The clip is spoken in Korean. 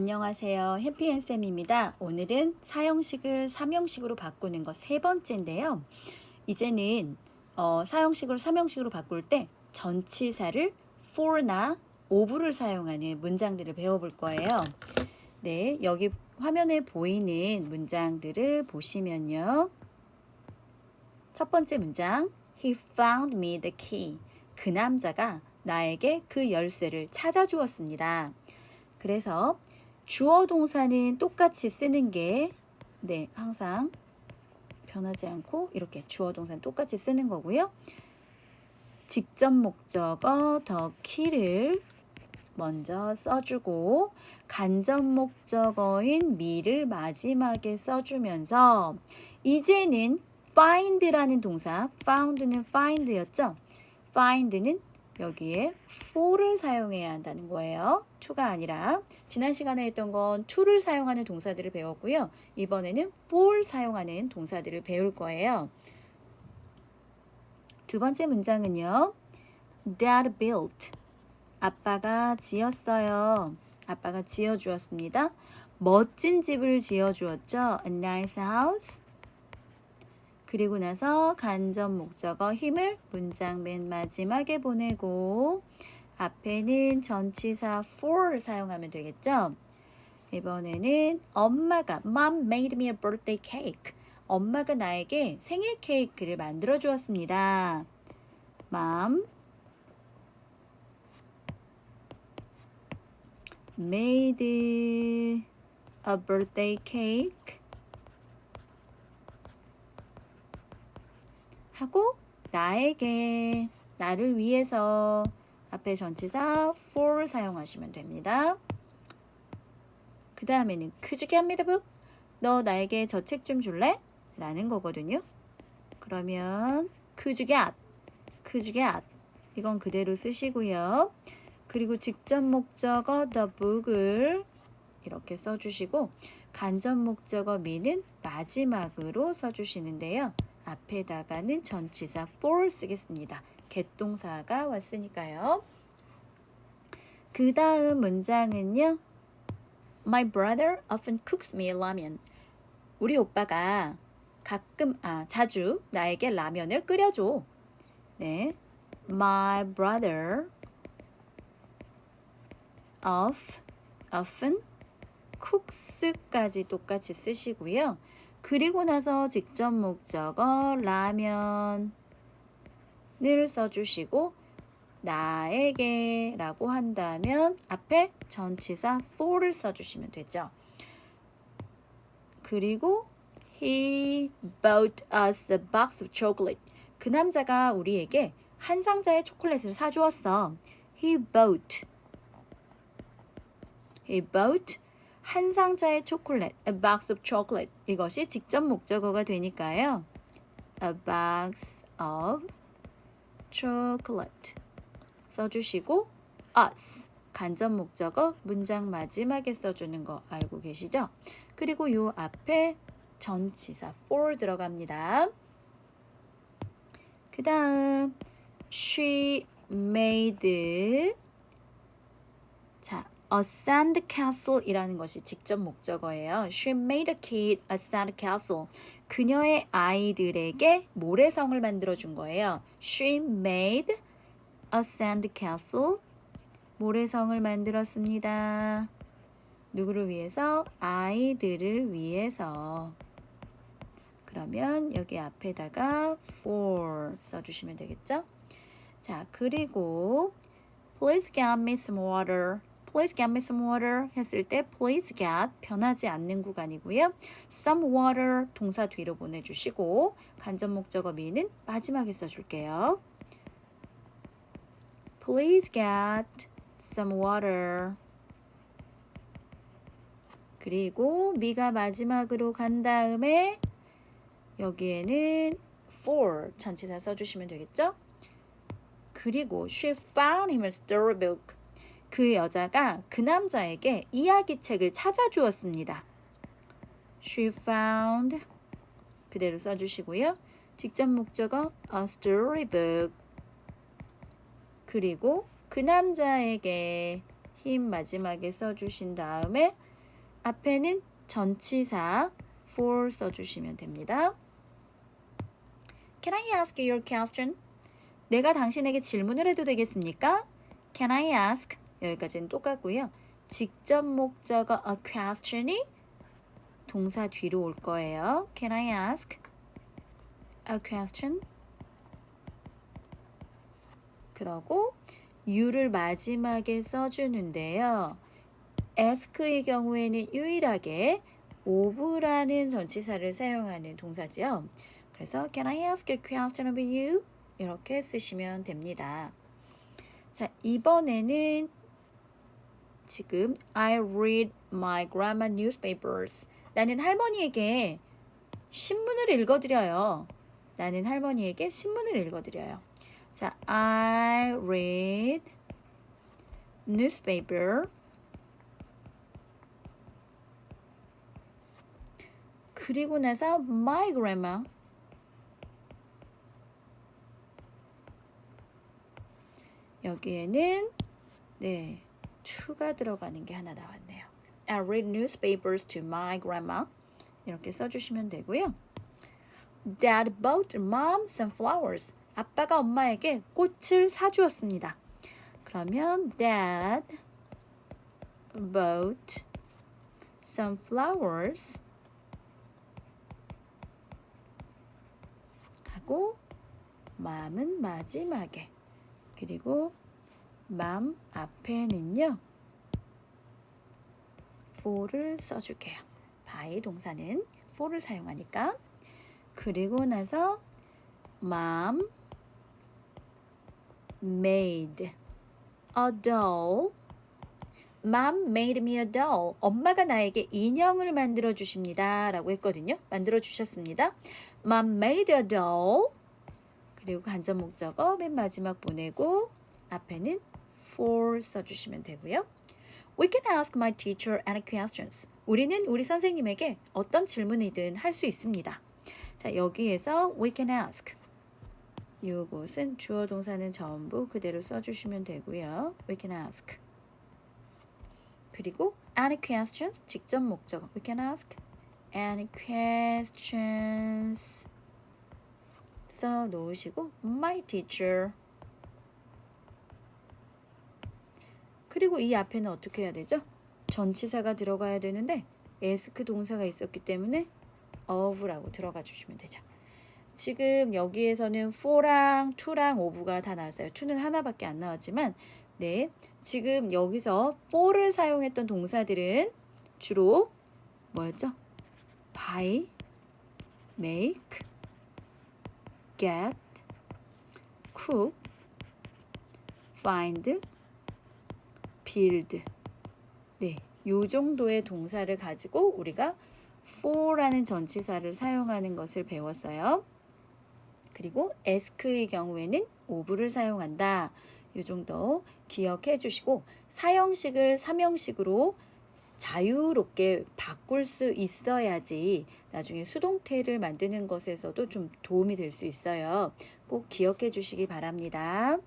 안녕하세요. 해피앤쌤입니다. 오늘은 사형식을 삼형식으로 바꾸는 것 세 번째인데요. 이제는 어, 사형식을 삼형식으로 바꿀 때 전치사를 for나 of를 사용하는 문장들을 배워볼 거예요. 네, 여기 화면에 보이는 문장들을 보시면요. 첫 번째 문장, He found me the key. 그 남자가 나에게 그 열쇠를 찾아주었습니다. 그래서 주어 동사는 똑같이 쓰는 게 네, 항상 변하지 않고 이렇게 주어 동사는 똑같이 쓰는 거고요. 직접 목적어 더 키를 먼저 써주고 간접 목적어인 me를 마지막에 써주면서 이제는 find라는 동사 found는 find였죠. find는 여기에 for를 사용해야 한다는 거예요. to가 아니라 지난 시간에 했던 건 to를 사용하는 동사들을 배웠고요. 이번에는 for 사용하는 동사들을 배울 거예요. 두 번째 문장은요. Dad built. 아빠가 지었어요. 아빠가 지어 주었습니다. 멋진 집을 지어 주었죠. A nice house. 그리고 나서 간접 목적어 힘을 문장 맨 마지막에 보내고 앞에는 전치사 for 사용하면 되겠죠. 이번에는 엄마가 Mom made me a birthday cake. 엄마가 나에게 생일 케이크를 만들어 주었습니다. Mom made a birthday cake 하고 나에게 나를 위해서 앞에 전치사 for 사용하시면 됩니다. 그 다음에는 the book? 너 나에게 저 책 좀 줄래? 라는 거거든요. 그러면 get? Could you get? 이건 그대로 쓰시고요. 그리고 직접 목적어 the book을 이렇게 써주시고 간접 목적어 me는 마지막으로 써주시는데요. 앞에다가는 전치사 for 쓰겠습니다. 개동사가 왔으니까요. 그 다음 문장은요. My brother often cooks me ramen. 우리 오빠가 가끔 아 자주 나에게 라면을 끓여줘. 네, my brother of often cooks까지 똑같이 쓰시고요. 그리고 나서 직접 목적어 라면을 써주시고 나에게 라고 한다면 앞에 전치사 for를 써주시면 되죠. 그리고 he bought us a box of chocolate. 그 남자가 우리에게 한 상자의 초콜릿을 사주었어. He bought. He bought 한 상자의 초콜릿, a box of chocolate. 이것이 직접 목적어가 되니까요. a box of chocolate 써주시고 us 간접 목적어 문장 마지막에 써주는 거 알고 계시죠? 그리고 요 앞에 전치사 for 들어갑니다. 그 다음 she made 자 a sand castle이라는 것이 직접 목적어예요. She made a kid a sand castle. 그녀의 아이들에게 모래성을 만들어 준 거예요. She made a sand castle. 모래성을 만들었습니다. 누구를 위해서? 아이들을 위해서. 그러면 여기 앞에다가 for 써주시면 되겠죠? 자, 그리고 please get me some water. Please get me some water 했을 때 please get 변하지 않는 구간이고요. some water 동사 뒤로 보내주시고 간접 목적어 me는 마지막에 써줄게요. Please get some water. 그리고 미가 마지막으로 간 다음에 여기에는 for 전치사 써주시면 되겠죠? 그리고 she found him a storybook. 그 여자가 그 남자에게 이야기책을 찾아주었습니다. She found 그대로 써주시고요. 직접 목적어 a storybook 그리고 그 남자에게 him 마지막에 써주신 다음에 앞에는 전치사 for 써주시면 됩니다. Can I ask you a question? 내가 당신에게 질문을 해도 되겠습니까? Can I ask? 여기까지는 똑같고요. 직접 목적어 a question이 동사 뒤로 올 거예요. Can I ask a question? 그러고 you를 마지막에 써주는데요. ask의 경우에는 유일하게 of라는 전치사를 사용하는 동사지요. 그래서 can I ask a question of you? 이렇게 쓰시면 됩니다. 자, 이번에는 지금 I read my grandma newspapers. 나는 할머니에게 신문을 읽어드려요. 나는 할머니에게 신문을 읽어드려요. 자, I read newspaper. 그리고 나서 my grandma. 여기에는 네 to가 들어가는 게 하나 나왔네요. I read newspapers to my grandma. 이렇게 써주시면 되고요. Dad bought mom some flowers. 아빠가 엄마에게 꽃을 사주었습니다. 그러면 Dad bought some flowers 하고 mom은 마지막에 그리고 mom 앞에는요 for를 써줄게요. by 동사는 for를 사용하니까 그리고 나서 mom made a doll. Mom made me a doll. 엄마가 나에게 인형을 만들어 주십니다. 라고 했거든요. 만들어 주셨습니다. Mom made a doll. 그리고 간접 목적어 맨 마지막 보내고 앞에는 for 써주시면 되고요. We can ask my teacher any questions. 우리는 우리 선생님에게 어떤 질문이든 할 수 있습니다. 자, 여기에서 we can ask. 이것은 주어 동사는 전부 그대로 써주시면 되고요. We can ask. 그리고 any questions 직접 목적어. We can ask any questions. 써 놓으시고 my teacher. 그리고 이 앞에는 어떻게 해야 되죠? 전치사가 들어가야 되는데 ask 동사가 있었기 때문에 of라고 들어가 주시면 되죠. 지금 여기에서는 for랑 to랑 of가 다 나왔어요. to는 하나밖에 안 나왔지만 네 지금 여기서 for를 사용했던 동사들은 주로 뭐였죠? buy, make, get, cook, find, build. 네, 요 정도의 동사를 가지고 우리가 for라는 전치사를 사용하는 것을 배웠어요. 그리고 ask의 경우에는 of를 사용한다. 이 정도 기억해 주시고 사형식을 삼형식으로 자유롭게 바꿀 수 있어야지 나중에 수동태를 만드는 것에서도 좀 도움이 될 수 있어요. 꼭 기억해 주시기 바랍니다.